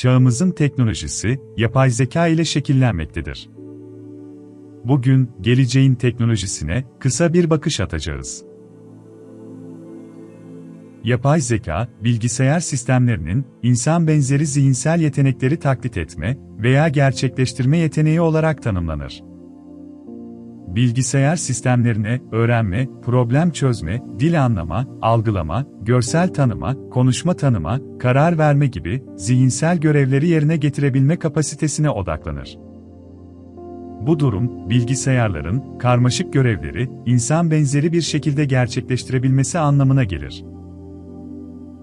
çağımızın teknolojisi, yapay zeka ile şekillenmektedir. Bugün, geleceğin teknolojisine kısa bir bakış atacağız. Yapay zeka, bilgisayar sistemlerinin insan benzeri zihinsel yetenekleri taklit etme veya gerçekleştirme yeteneği olarak tanımlanır. Bilgisayar sistemlerine öğrenme, problem çözme, dil anlama, algılama, görsel tanıma, konuşma tanıma, karar verme gibi zihinsel görevleri yerine getirebilme kapasitesine odaklanır. Bu durum, bilgisayarların karmaşık görevleri insan benzeri bir şekilde gerçekleştirebilmesi anlamına gelir.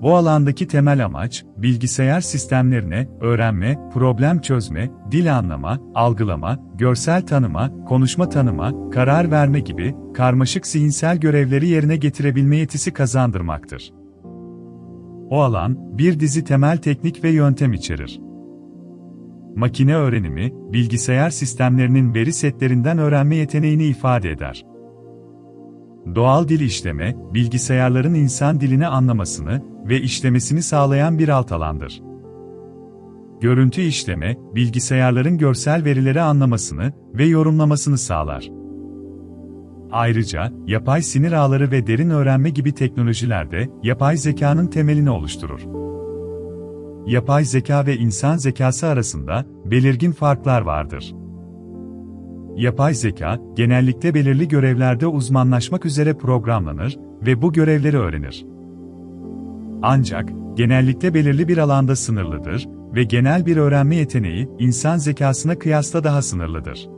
Bu alandaki temel amaç, bilgisayar sistemlerine öğrenme, problem çözme, dil anlama, algılama, görsel tanıma, konuşma tanıma, karar verme gibi karmaşık zihinsel görevleri yerine getirebilme yetisi kazandırmaktır. O alan, bir dizi temel teknik ve yöntem içerir. Makine öğrenimi, bilgisayar sistemlerinin veri setlerinden öğrenme yeteneğini ifade eder. Doğal dil işleme, bilgisayarların insan dilini anlamasını ve işlemesini sağlayan bir alt alandır. Görüntü işleme, bilgisayarların görsel verileri anlamasını ve yorumlamasını sağlar. Ayrıca, yapay sinir ağları ve derin öğrenme gibi teknolojilerde yapay zekanın temelini oluşturur. Yapay zeka ve insan zekası arasında belirgin farklar vardır. Yapay zeka, genellikle belirli görevlerde uzmanlaşmak üzere programlanır ve bu görevleri öğrenir. Ancak, genellikle belirli bir alanda sınırlıdır ve genel bir öğrenme yeteneği, insan zekasına kıyasla daha sınırlıdır.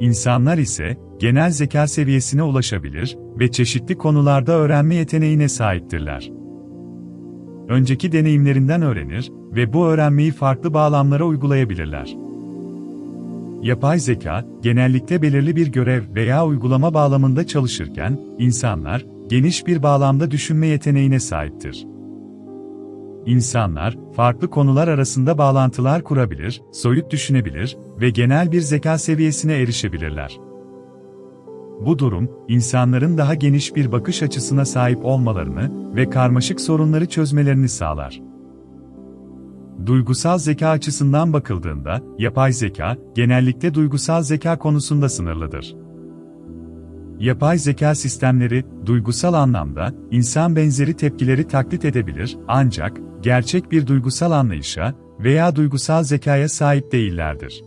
İnsanlar ise, genel zeka seviyesine ulaşabilir ve çeşitli konularda öğrenme yeteneğine sahiptirler. Önceki deneyimlerinden öğrenir ve bu öğrenmeyi farklı bağlamlara uygulayabilirler. Yapay zeka, genellikle belirli bir görev veya uygulama bağlamında çalışırken, insanlar, geniş bir bağlamda düşünme yeteneğine sahiptir. İnsanlar, farklı konular arasında bağlantılar kurabilir, soyut düşünebilir ve genel bir zeka seviyesine erişebilirler. Bu durum, insanların daha geniş bir bakış açısına sahip olmalarını ve karmaşık sorunları çözmelerini sağlar. Duygusal zeka açısından bakıldığında, yapay zeka, genellikle duygusal zeka konusunda sınırlıdır. Yapay zeka sistemleri, duygusal anlamda, insan benzeri tepkileri taklit edebilir, ancak, gerçek bir duygusal anlayışa veya duygusal zekaya sahip değillerdir.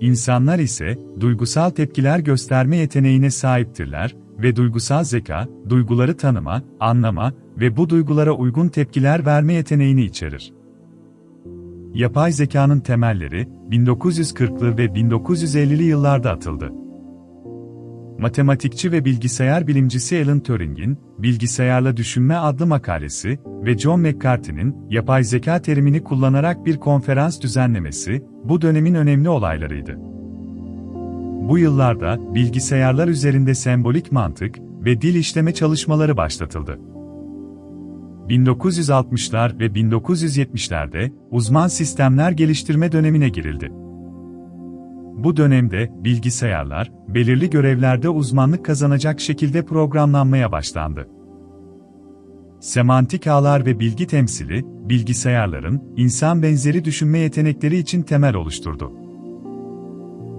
İnsanlar ise, duygusal tepkiler gösterme yeteneğine sahiptirler ve duygusal zeka, duyguları tanıma, anlama ve bu duygulara uygun tepkiler verme yeteneğini içerir. Yapay zekanın temelleri 1940'lı ve 1950'li yıllarda atıldı. Matematikçi ve bilgisayar bilimcisi Alan Turing'in Bilgisayarla Düşünme adlı makalesi ve John McCarthy'nin yapay zeka terimini kullanarak bir konferans düzenlemesi bu dönemin önemli olaylarıydı. Bu yıllarda bilgisayarlar üzerinde sembolik mantık ve dil işleme çalışmaları başlatıldı. 1960'lar ve 1970'lerde uzman sistemler geliştirme dönemine girildi. Bu dönemde bilgisayarlar belirli görevlerde uzmanlık kazanacak şekilde programlanmaya başlandı. Semantik ağlar ve bilgi temsili, bilgisayarların insan benzeri düşünme yetenekleri için temel oluşturdu.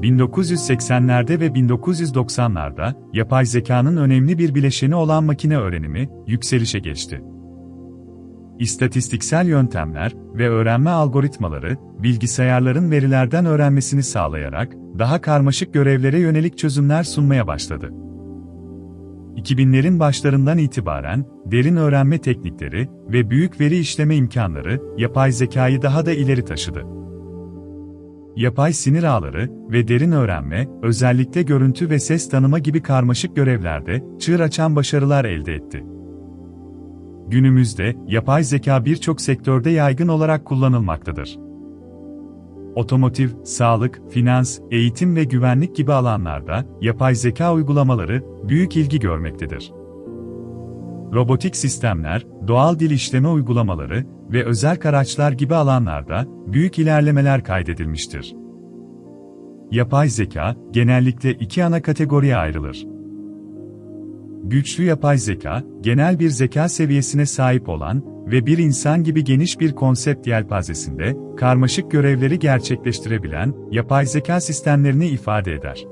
1980'lerde ve 1990'larda yapay zekanın önemli bir bileşeni olan makine öğrenimi yükselişe geçti. İstatistiksel yöntemler ve öğrenme algoritmaları, bilgisayarların verilerden öğrenmesini sağlayarak, daha karmaşık görevlere yönelik çözümler sunmaya başladı. 2000'lerin başlarından itibaren, derin öğrenme teknikleri ve büyük veri işleme imkanları, yapay zekayı daha da ileri taşıdı. Yapay sinir ağları ve derin öğrenme, özellikle görüntü ve ses tanıma gibi karmaşık görevlerde, çığır açan başarılar elde etti. Günümüzde, yapay zeka birçok sektörde yaygın olarak kullanılmaktadır. Otomotiv, sağlık, finans, eğitim ve güvenlik gibi alanlarda yapay zeka uygulamaları büyük ilgi görmektedir. Robotik sistemler, doğal dil işleme uygulamaları ve özel araçlar gibi alanlarda büyük ilerlemeler kaydedilmiştir. Yapay zeka genellikle iki ana kategoriye ayrılır. Güçlü yapay zeka, genel bir zeka seviyesine sahip olan ve bir insan gibi geniş bir konsept yelpazesinde karmaşık görevleri gerçekleştirebilen yapay zeka sistemlerini ifade eder.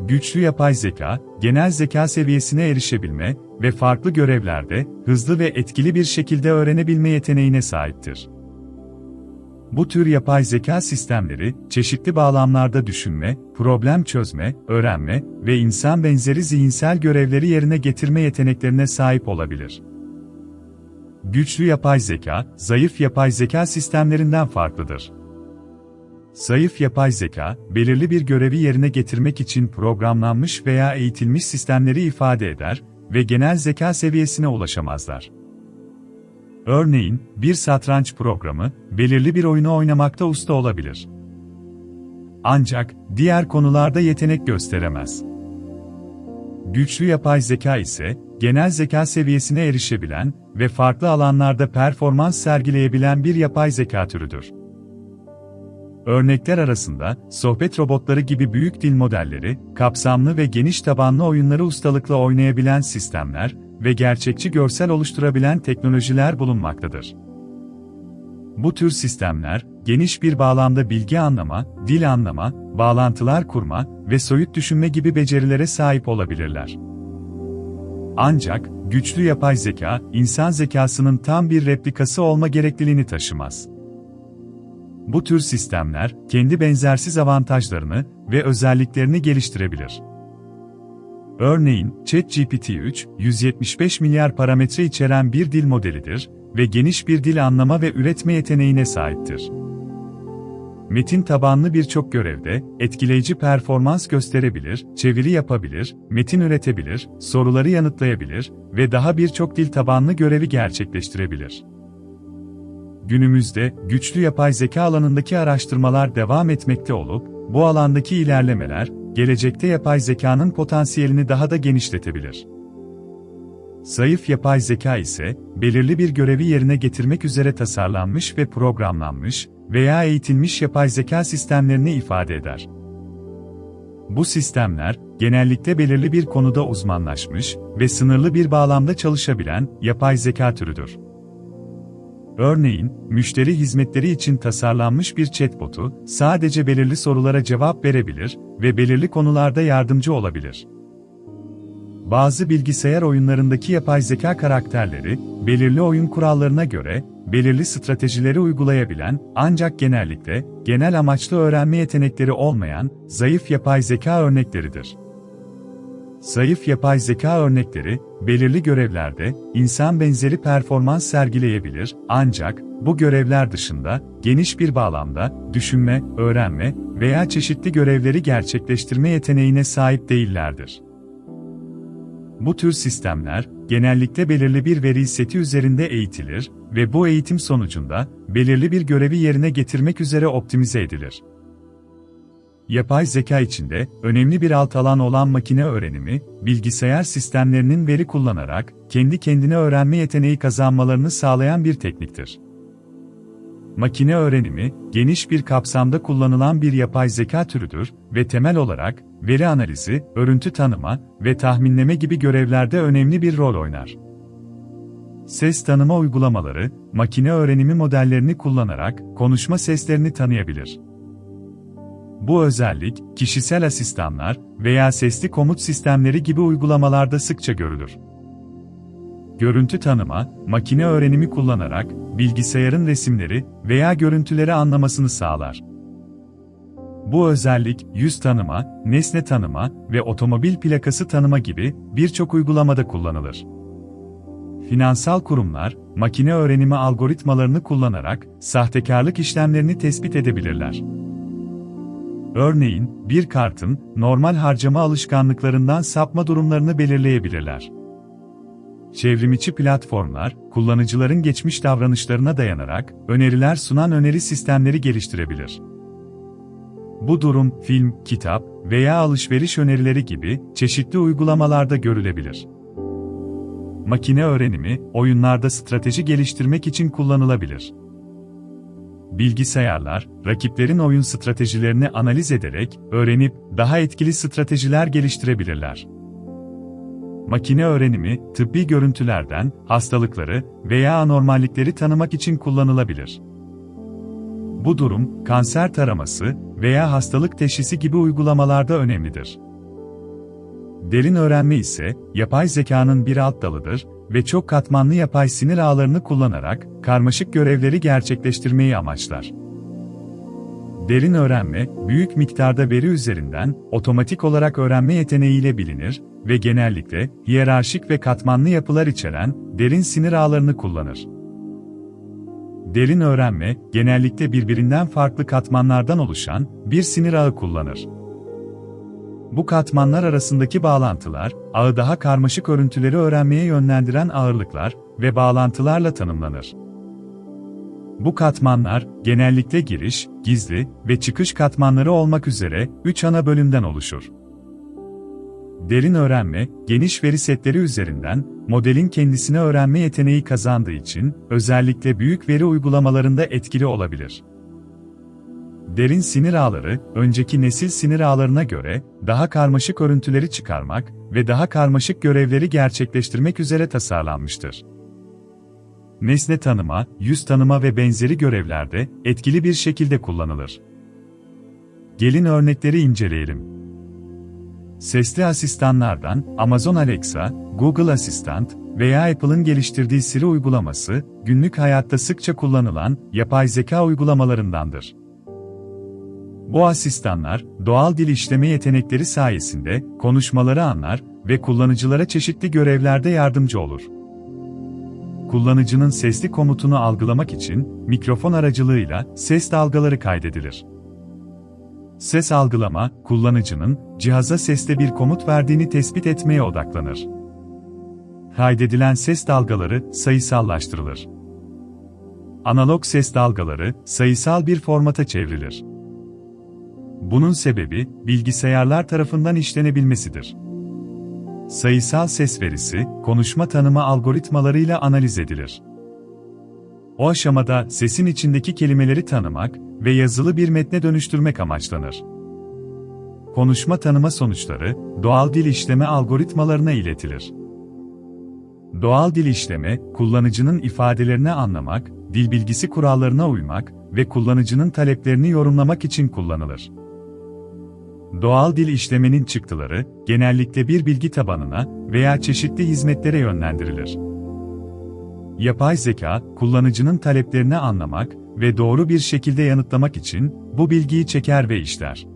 Güçlü yapay zeka, genel zeka seviyesine erişebilme ve farklı görevlerde hızlı ve etkili bir şekilde öğrenebilme yeteneğine sahiptir. Bu tür yapay zeka sistemleri, çeşitli bağlamlarda düşünme, problem çözme, öğrenme ve insan benzeri zihinsel görevleri yerine getirme yeteneklerine sahip olabilir. Güçlü yapay zeka, zayıf yapay zeka sistemlerinden farklıdır. Zayıf yapay zeka, belirli bir görevi yerine getirmek için programlanmış veya eğitilmiş sistemleri ifade eder ve genel zeka seviyesine ulaşamazlar. Örneğin, bir satranç programı, belirli bir oyunu oynamakta usta olabilir. Ancak, diğer konularda yetenek gösteremez. Güçlü yapay zeka ise, genel zeka seviyesine erişebilen ve farklı alanlarda performans sergileyebilen bir yapay zeka türüdür. Örnekler arasında, sohbet robotları gibi büyük dil modelleri, kapsamlı ve geniş tabanlı oyunları ustalıkla oynayabilen sistemler ve gerçekçi görsel oluşturabilen teknolojiler bulunmaktadır. Bu tür sistemler, geniş bir bağlamda bilgi anlama, dil anlama, bağlantılar kurma ve soyut düşünme gibi becerilere sahip olabilirler. Ancak, güçlü yapay zeka, insan zekasının tam bir replikası olma gerekliliğini taşımaz. Bu tür sistemler, kendi benzersiz avantajlarını ve özelliklerini geliştirebilir. Örneğin, ChatGPT-3, 175 milyar parametre içeren bir dil modelidir ve geniş bir dil anlama ve üretme yeteneğine sahiptir. Metin tabanlı birçok görevde etkileyici performans gösterebilir, çeviri yapabilir, metin üretebilir, soruları yanıtlayabilir ve daha birçok dil tabanlı görevi gerçekleştirebilir. Günümüzde güçlü yapay zeka alanındaki araştırmalar devam etmekte olup, bu alandaki ilerlemeler gelecekte yapay zekanın potansiyelini daha da genişletebilir. Zayıf yapay zeka ise, belirli bir görevi yerine getirmek üzere tasarlanmış ve programlanmış veya eğitilmiş yapay zeka sistemlerini ifade eder. Bu sistemler, genellikle belirli bir konuda uzmanlaşmış ve sınırlı bir bağlamda çalışabilen yapay zeka türüdür. Örneğin, müşteri hizmetleri için tasarlanmış bir chatbotu, sadece belirli sorulara cevap verebilir ve belirli konularda yardımcı olabilir. Bazı bilgisayar oyunlarındaki yapay zeka karakterleri, belirli oyun kurallarına göre, belirli stratejileri uygulayabilen, ancak genellikle, genel amaçlı öğrenme yetenekleri olmayan, zayıf yapay zeka örnekleridir. Zayıf yapay zeka örnekleri, belirli görevlerde, insan benzeri performans sergileyebilir, ancak, bu görevler dışında, geniş bir bağlamda, düşünme, öğrenme veya çeşitli görevleri gerçekleştirme yeteneğine sahip değillerdir. Bu tür sistemler, genellikle belirli bir veri seti üzerinde eğitilir ve bu eğitim sonucunda, belirli bir görevi yerine getirmek üzere optimize edilir. Yapay zeka içinde, önemli bir alt alan olan makine öğrenimi, bilgisayar sistemlerinin veri kullanarak, kendi kendine öğrenme yeteneği kazanmalarını sağlayan bir tekniktir. Makine öğrenimi, geniş bir kapsamda kullanılan bir yapay zeka türüdür ve temel olarak, veri analizi, örüntü tanıma ve tahminleme gibi görevlerde önemli bir rol oynar. Ses tanıma uygulamaları, makine öğrenimi modellerini kullanarak konuşma seslerini tanıyabilir. Bu özellik, kişisel asistanlar veya sesli komut sistemleri gibi uygulamalarda sıkça görülür. Görüntü tanıma, makine öğrenimi kullanarak bilgisayarın resimleri veya görüntüleri anlamasını sağlar. Bu özellik, yüz tanıma, nesne tanıma ve otomobil plakası tanıma gibi birçok uygulamada kullanılır. Finansal kurumlar, makine öğrenimi algoritmalarını kullanarak sahtekarlık işlemlerini tespit edebilirler. Örneğin, bir kartın normal harcama alışkanlıklarından sapma durumlarını belirleyebilirler. Çevrimiçi platformlar, kullanıcıların geçmiş davranışlarına dayanarak öneriler sunan öneri sistemleri geliştirebilir. Bu durum, film, kitap veya alışveriş önerileri gibi çeşitli uygulamalarda görülebilir. Makine öğrenimi, oyunlarda strateji geliştirmek için kullanılabilir. Bilgisayarlar, rakiplerin oyun stratejilerini analiz ederek, öğrenip, daha etkili stratejiler geliştirebilirler. makine öğrenimi, tıbbi görüntülerden hastalıkları veya anormallikleri tanımak için kullanılabilir. Bu durum, kanser taraması veya hastalık teşhisi gibi uygulamalarda önemlidir. Derin öğrenme ise, yapay zekanın bir alt dalıdır ve çok katmanlı yapay sinir ağlarını kullanarak karmaşık görevleri gerçekleştirmeyi amaçlar. Derin öğrenme, büyük miktarda veri üzerinden otomatik olarak öğrenme yeteneğiyle bilinir ve genellikle hiyerarşik ve katmanlı yapılar içeren derin sinir ağlarını kullanır. Derin öğrenme, genellikle birbirinden farklı katmanlardan oluşan bir sinir ağı kullanır. Bu katmanlar arasındaki bağlantılar, ağı daha karmaşık örüntüleri öğrenmeye yönlendiren ağırlıklar ve bağlantılarla tanımlanır. Bu katmanlar, genellikle giriş, gizli ve çıkış katmanları olmak üzere üç ana bölümden oluşur. Derin öğrenme, geniş veri setleri üzerinden, modelin kendisini öğrenme yeteneği kazandığı için, özellikle büyük veri uygulamalarında etkili olabilir. Derin sinir ağları, önceki nesil sinir ağlarına göre, daha karmaşık örüntüleri çıkarmak ve daha karmaşık görevleri gerçekleştirmek üzere tasarlanmıştır. Nesne tanıma, yüz tanıma ve benzeri görevlerde etkili bir şekilde kullanılır. Gelin örnekleri inceleyelim. Sesli asistanlardan Amazon Alexa, Google Asistant veya Apple'ın geliştirdiği Siri uygulaması, günlük hayatta sıkça kullanılan yapay zeka uygulamalarındandır. Bu asistanlar, doğal dil işleme yetenekleri sayesinde konuşmaları anlar ve kullanıcılara çeşitli görevlerde yardımcı olur. Kullanıcının sesli komutunu algılamak için mikrofon aracılığıyla ses dalgaları kaydedilir. Ses algılama, kullanıcının cihaza sesle bir komut verdiğini tespit etmeye odaklanır. Kaydedilen ses dalgaları sayısallaştırılır. Analog ses dalgaları sayısal bir formata çevrilir. Bunun sebebi bilgisayarlar tarafından işlenebilmesidir. Sayısal ses verisi, konuşma tanıma algoritmalarıyla analiz edilir. O aşamada sesin içindeki kelimeleri tanımak ve yazılı bir metne dönüştürmek amaçlanır. Konuşma tanıma sonuçları, doğal dil işleme algoritmalarına iletilir. Doğal dil işleme, kullanıcının ifadelerini anlamak, dil bilgisi kurallarına uymak ve kullanıcının taleplerini yorumlamak için kullanılır. Doğal dil işlemenin çıktıları, genellikle bir bilgi tabanına veya çeşitli hizmetlere yönlendirilir. Yapay zeka, kullanıcının taleplerini anlamak ve doğru bir şekilde yanıtlamak için bu bilgiyi çeker ve işler.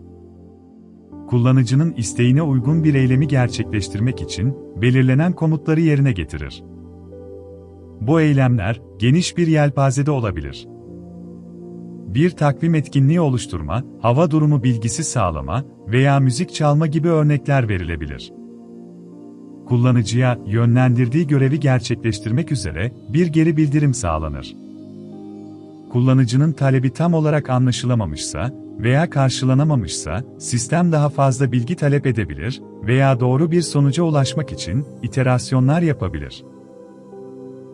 Kullanıcının isteğine uygun bir eylemi gerçekleştirmek için belirlenen komutları yerine getirir. Bu eylemler geniş bir yelpazede olabilir bir takvim etkinliği oluşturma, hava durumu bilgisi sağlama veya müzik çalma gibi örnekler verilebilir. Kullanıcıya yönlendirdiği görevi gerçekleştirmek üzere bir geri bildirim sağlanır. Kullanıcının talebi tam olarak anlaşılamamışsa veya karşılanamamışsa, sistem daha fazla bilgi talep edebilir veya doğru bir sonuca ulaşmak için iterasyonlar yapabilir.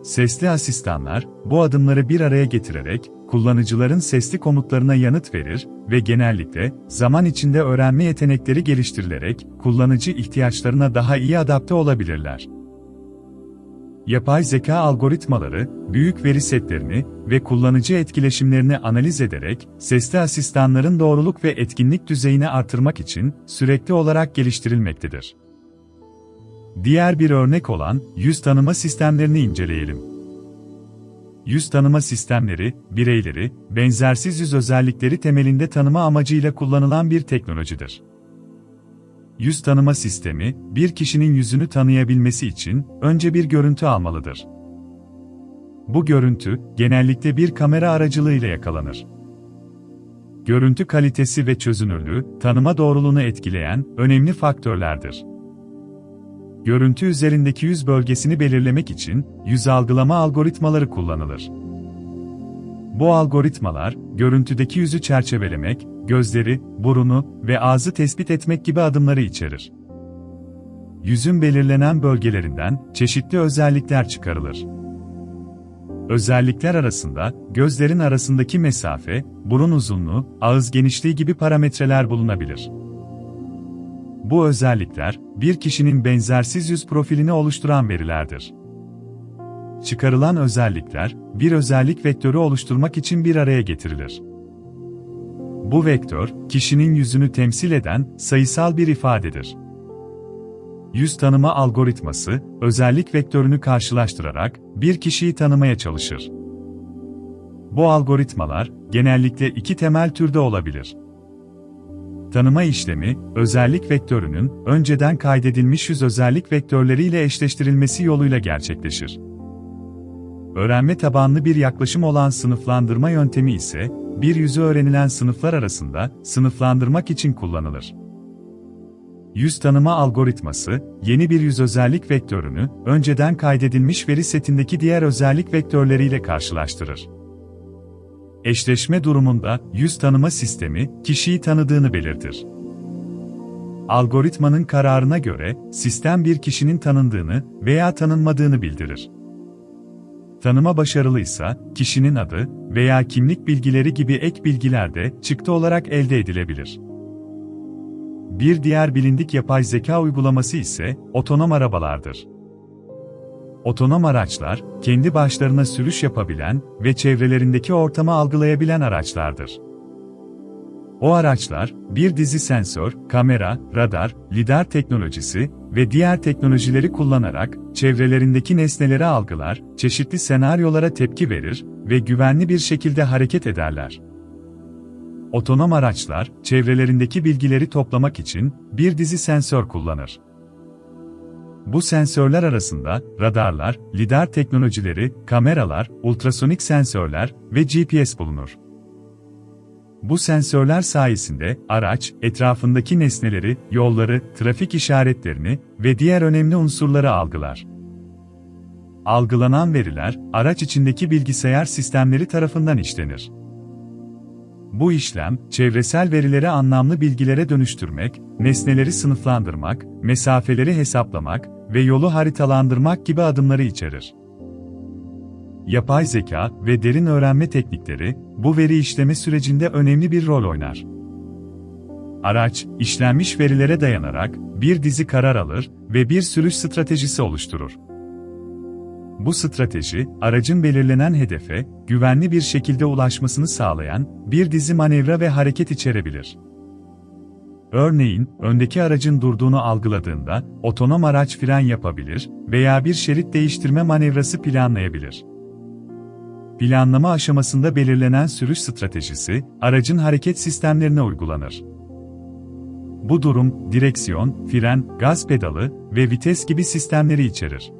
Sesli asistanlar, bu adımları bir araya getirerek, kullanıcıların sesli komutlarına yanıt verir ve genellikle, zaman içinde öğrenme yetenekleri geliştirilerek, kullanıcı ihtiyaçlarına daha iyi adapte olabilirler. Yapay zeka algoritmaları, büyük veri setlerini ve kullanıcı etkileşimlerini analiz ederek, sesli asistanların doğruluk ve etkinlik düzeyini artırmak için sürekli olarak geliştirilmektedir. Diğer bir örnek olan yüz tanıma sistemlerini inceleyelim. Yüz tanıma sistemleri, bireyleri, benzersiz yüz özellikleri temelinde tanıma amacıyla kullanılan bir teknolojidir. Yüz tanıma sistemi, bir kişinin yüzünü tanıyabilmesi için önce bir görüntü almalıdır. Bu görüntü, genellikle bir kamera aracılığıyla yakalanır. Görüntü kalitesi ve çözünürlüğü, tanıma doğruluğunu etkileyen önemli faktörlerdir. Görüntü üzerindeki yüz bölgesini belirlemek için yüz algılama algoritmaları kullanılır. Bu algoritmalar, görüntüdeki yüzü çerçevelemek, gözleri, burunu ve ağzı tespit etmek gibi adımları içerir. Yüzün belirlenen bölgelerinden çeşitli özellikler çıkarılır. Özellikler arasında gözlerin arasındaki mesafe, burun uzunluğu, ağız genişliği gibi parametreler bulunabilir. Bu özellikler, bir kişinin benzersiz yüz profilini oluşturan verilerdir. Çıkarılan özellikler, bir özellik vektörü oluşturmak için bir araya getirilir. Bu vektör, kişinin yüzünü temsil eden sayısal bir ifadedir. Yüz tanıma algoritması, özellik vektörünü karşılaştırarak bir kişiyi tanımaya çalışır. Bu algoritmalar genellikle iki temel türde olabilir. Tanıma işlemi, özellik vektörünün önceden kaydedilmiş yüz özellik vektörleriyle eşleştirilmesi yoluyla gerçekleşir. Öğrenme tabanlı bir yaklaşım olan sınıflandırma yöntemi ise, bir yüzü öğrenilen sınıflar arasında sınıflandırmak için kullanılır. Yüz tanıma algoritması, yeni bir yüz özellik vektörünü önceden kaydedilmiş veri setindeki diğer özellik vektörleriyle karşılaştırır. Eşleşme durumunda yüz tanıma sistemi kişiyi tanıdığını belirtir. Algoritmanın kararına göre sistem bir kişinin tanındığını veya tanınmadığını bildirir. Tanıma başarılıysa kişinin adı veya kimlik bilgileri gibi ek bilgiler de çıktı olarak elde edilebilir. Bir diğer bilindik yapay zeka uygulaması ise otonom arabalardır. Otonom araçlar, kendi başlarına sürüş yapabilen ve çevrelerindeki ortamı algılayabilen araçlardır. O araçlar, bir dizi sensör, kamera, radar, lidar teknolojisi ve diğer teknolojileri kullanarak çevrelerindeki nesneleri algılar, çeşitli senaryolara tepki verir ve güvenli bir şekilde hareket ederler. Otonom araçlar, çevrelerindeki bilgileri toplamak için bir dizi sensör kullanır. Bu sensörler arasında radarlar, lidar teknolojileri, kameralar, ultrasonik sensörler ve GPS bulunur. Bu sensörler sayesinde araç etrafındaki nesneleri, yolları, trafik işaretlerini ve diğer önemli unsurları algılar. Algılanan veriler araç içindeki bilgisayar sistemleri tarafından işlenir. Bu işlem, çevresel verileri anlamlı bilgilere dönüştürmek, nesneleri sınıflandırmak, mesafeleri hesaplamak ve yolu haritalandırmak gibi adımları içerir. Yapay zeka ve derin öğrenme teknikleri, bu veri işleme sürecinde önemli bir rol oynar. Araç, işlenmiş verilere dayanarak bir dizi karar alır ve bir sürüş stratejisi oluşturur. Bu strateji, aracın belirlenen hedefe güvenli bir şekilde ulaşmasını sağlayan bir dizi manevra ve hareket içerebilir. Örneğin, öndeki aracın durduğunu algıladığında otonom araç fren yapabilir veya bir şerit değiştirme manevrası planlayabilir. Planlama aşamasında belirlenen sürüş stratejisi, aracın hareket sistemlerine uygulanır. Bu durum, direksiyon, fren, gaz pedalı ve vites gibi sistemleri içerir.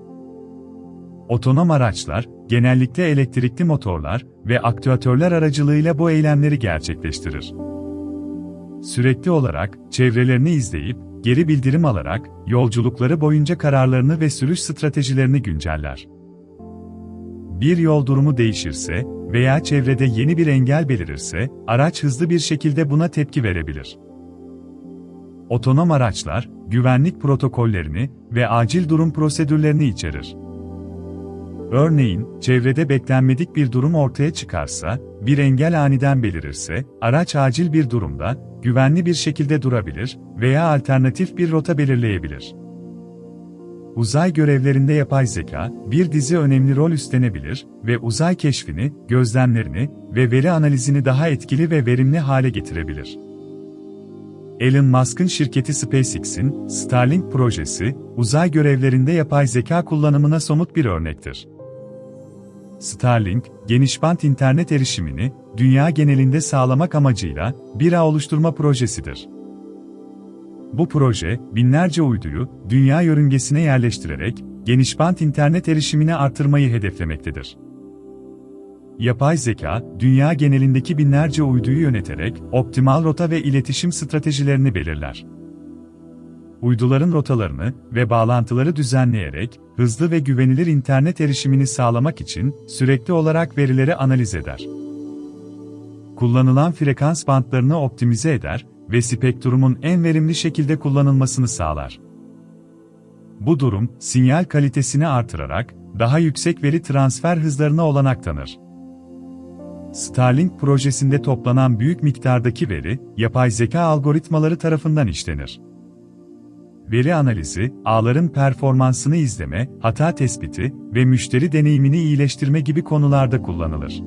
Otonom araçlar, genellikle elektrikli motorlar ve aktüatörler aracılığıyla bu eylemleri gerçekleştirir. Sürekli olarak, çevrelerini izleyip, geri bildirim alarak, yolculukları boyunca kararlarını ve sürüş stratejilerini günceller. Bir yol durumu değişirse veya çevrede yeni bir engel belirirse, araç hızlı bir şekilde buna tepki verebilir. Otonom araçlar, güvenlik protokollerini ve acil durum prosedürlerini içerir. Örneğin, çevrede beklenmedik bir durum ortaya çıkarsa, bir engel aniden belirirse, araç acil bir durumda, güvenli bir şekilde durabilir veya alternatif bir rota belirleyebilir. Uzay görevlerinde yapay zeka, bir dizi önemli rol üstlenebilir ve uzay keşfini, gözlemlerini ve veri analizini daha etkili ve verimli hale getirebilir. Elon Musk'ın şirketi SpaceX'in Starlink projesi, uzay görevlerinde yapay zeka kullanımına somut bir örnektir. Starlink, genişbant internet erişimini dünya genelinde sağlamak amacıyla bir ağ oluşturma projesidir. Bu proje, binlerce uyduyu dünya yörüngesine yerleştirerek genişbant internet erişimini artırmayı hedeflemektedir. Yapay zeka, dünya genelindeki binlerce uyduyu yöneterek optimal rota ve iletişim stratejilerini belirler uyduların rotalarını ve bağlantıları düzenleyerek hızlı ve güvenilir internet erişimini sağlamak için sürekli olarak verileri analiz eder. Kullanılan frekans bantlarını optimize eder ve spektrumun en verimli şekilde kullanılmasını sağlar. Bu durum, sinyal kalitesini artırarak daha yüksek veri transfer hızlarına olanak tanır. Starlink projesinde toplanan büyük miktardaki veri, yapay zeka algoritmaları tarafından işlenir. Veri analizi, ağların performansını izleme, hata tespiti ve müşteri deneyimini iyileştirme gibi konularda kullanılır.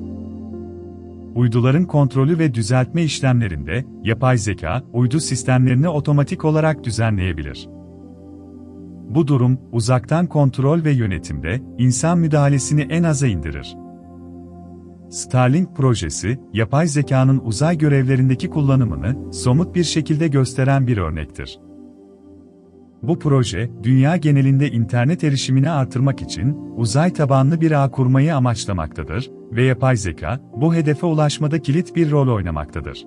Uyduların kontrolü ve düzeltme işlemlerinde, yapay zeka, uydu sistemlerini otomatik olarak düzenleyebilir. Bu durum, uzaktan kontrol ve yönetimde, insan müdahalesini en aza indirir. Starlink projesi, yapay zekanın uzay görevlerindeki kullanımını somut bir şekilde gösteren bir örnektir. Bu proje, dünya genelinde internet erişimini artırmak için uzay tabanlı bir ağ kurmayı amaçlamaktadır ve yapay zeka, bu hedefe ulaşmada kilit bir rol oynamaktadır.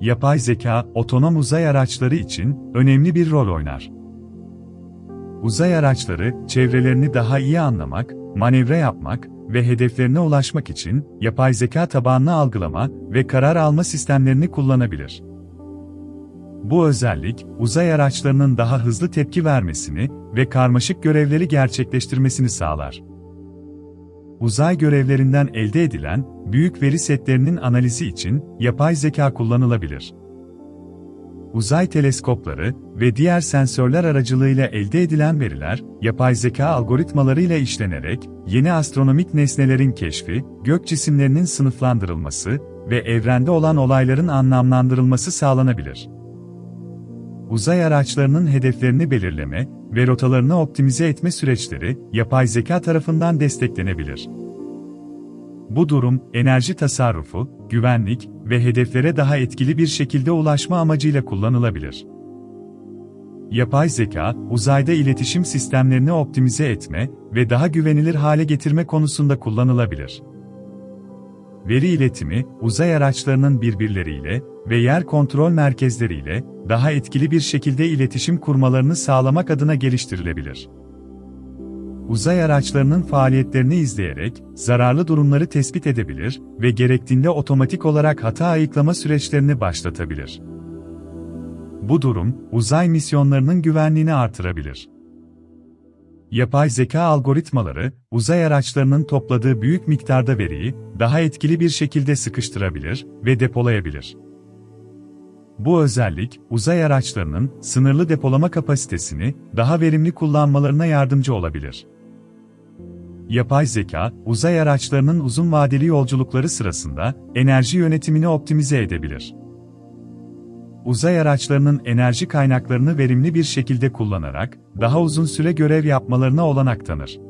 Yapay zeka, otonom uzay araçları için önemli bir rol oynar. Uzay araçları, çevrelerini daha iyi anlamak, manevra yapmak ve hedeflerine ulaşmak için yapay zeka tabanlı algılama ve karar alma sistemlerini kullanabilir. Bu özellik, uzay araçlarının daha hızlı tepki vermesini ve karmaşık görevleri gerçekleştirmesini sağlar. Uzay görevlerinden elde edilen büyük veri setlerinin analizi için yapay zeka kullanılabilir. Uzay teleskopları ve diğer sensörler aracılığıyla elde edilen veriler, yapay zeka algoritmalarıyla işlenerek yeni astronomik nesnelerin keşfi, gök cisimlerinin sınıflandırılması ve evrende olan olayların anlamlandırılması sağlanabilir uzay araçlarının hedeflerini belirleme ve rotalarını optimize etme süreçleri yapay zeka tarafından desteklenebilir. Bu durum, enerji tasarrufu, güvenlik ve hedeflere daha etkili bir şekilde ulaşma amacıyla kullanılabilir. Yapay zeka, uzayda iletişim sistemlerini optimize etme ve daha güvenilir hale getirme konusunda kullanılabilir. Veri iletimi, uzay araçlarının birbirleriyle ve yer kontrol merkezleriyle daha etkili bir şekilde iletişim kurmalarını sağlamak adına geliştirilebilir. Uzay araçlarının faaliyetlerini izleyerek zararlı durumları tespit edebilir ve gerektiğinde otomatik olarak hata ayıklama süreçlerini başlatabilir. Bu durum, uzay misyonlarının güvenliğini artırabilir. Yapay zeka algoritmaları, uzay araçlarının topladığı büyük miktarda veriyi daha etkili bir şekilde sıkıştırabilir ve depolayabilir. Bu özellik, uzay araçlarının sınırlı depolama kapasitesini daha verimli kullanmalarına yardımcı olabilir. Yapay zeka, uzay araçlarının uzun vadeli yolculukları sırasında enerji yönetimini optimize edebilir. Uzay araçlarının enerji kaynaklarını verimli bir şekilde kullanarak daha uzun süre görev yapmalarına olanak tanır.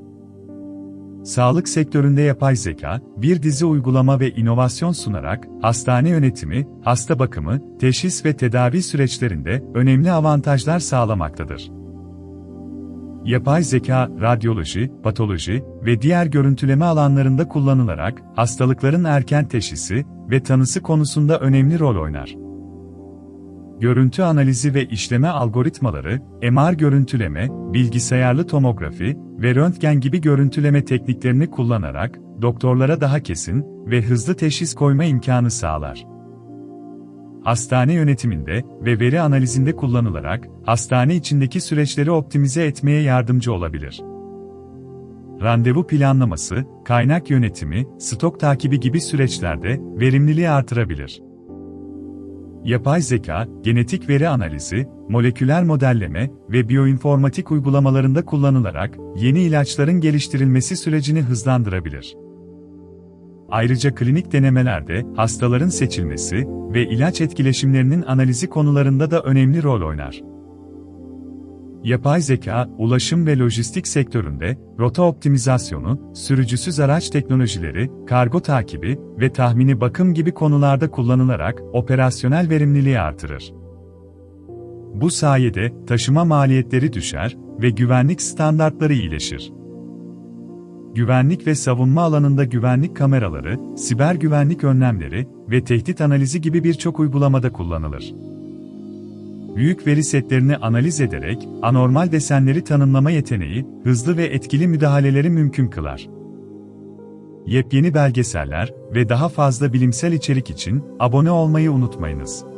Sağlık sektöründe yapay zeka, bir dizi uygulama ve inovasyon sunarak, hastane yönetimi, hasta bakımı, teşhis ve tedavi süreçlerinde önemli avantajlar sağlamaktadır. Yapay zeka, radyoloji, patoloji ve diğer görüntüleme alanlarında kullanılarak, hastalıkların erken teşhisi ve tanısı konusunda önemli rol oynar görüntü analizi ve işleme algoritmaları, MR görüntüleme, bilgisayarlı tomografi ve röntgen gibi görüntüleme tekniklerini kullanarak doktorlara daha kesin ve hızlı teşhis koyma imkanı sağlar. Hastane yönetiminde ve veri analizinde kullanılarak hastane içindeki süreçleri optimize etmeye yardımcı olabilir. Randevu planlaması, kaynak yönetimi, stok takibi gibi süreçlerde verimliliği artırabilir. Yapay zeka, genetik veri analizi, moleküler modelleme ve biyoinformatik uygulamalarında kullanılarak yeni ilaçların geliştirilmesi sürecini hızlandırabilir. Ayrıca klinik denemelerde hastaların seçilmesi ve ilaç etkileşimlerinin analizi konularında da önemli rol oynar. Yapay zeka, ulaşım ve lojistik sektöründe, rota optimizasyonu, sürücüsüz araç teknolojileri, kargo takibi ve tahmini bakım gibi konularda kullanılarak operasyonel verimliliği artırır. Bu sayede taşıma maliyetleri düşer ve güvenlik standartları iyileşir. Güvenlik ve savunma alanında güvenlik kameraları, siber güvenlik önlemleri ve tehdit analizi gibi birçok uygulamada kullanılır büyük veri setlerini analiz ederek anormal desenleri tanımlama yeteneği, hızlı ve etkili müdahaleleri mümkün kılar. Yepyeni belgeseller ve daha fazla bilimsel içerik için abone olmayı unutmayınız.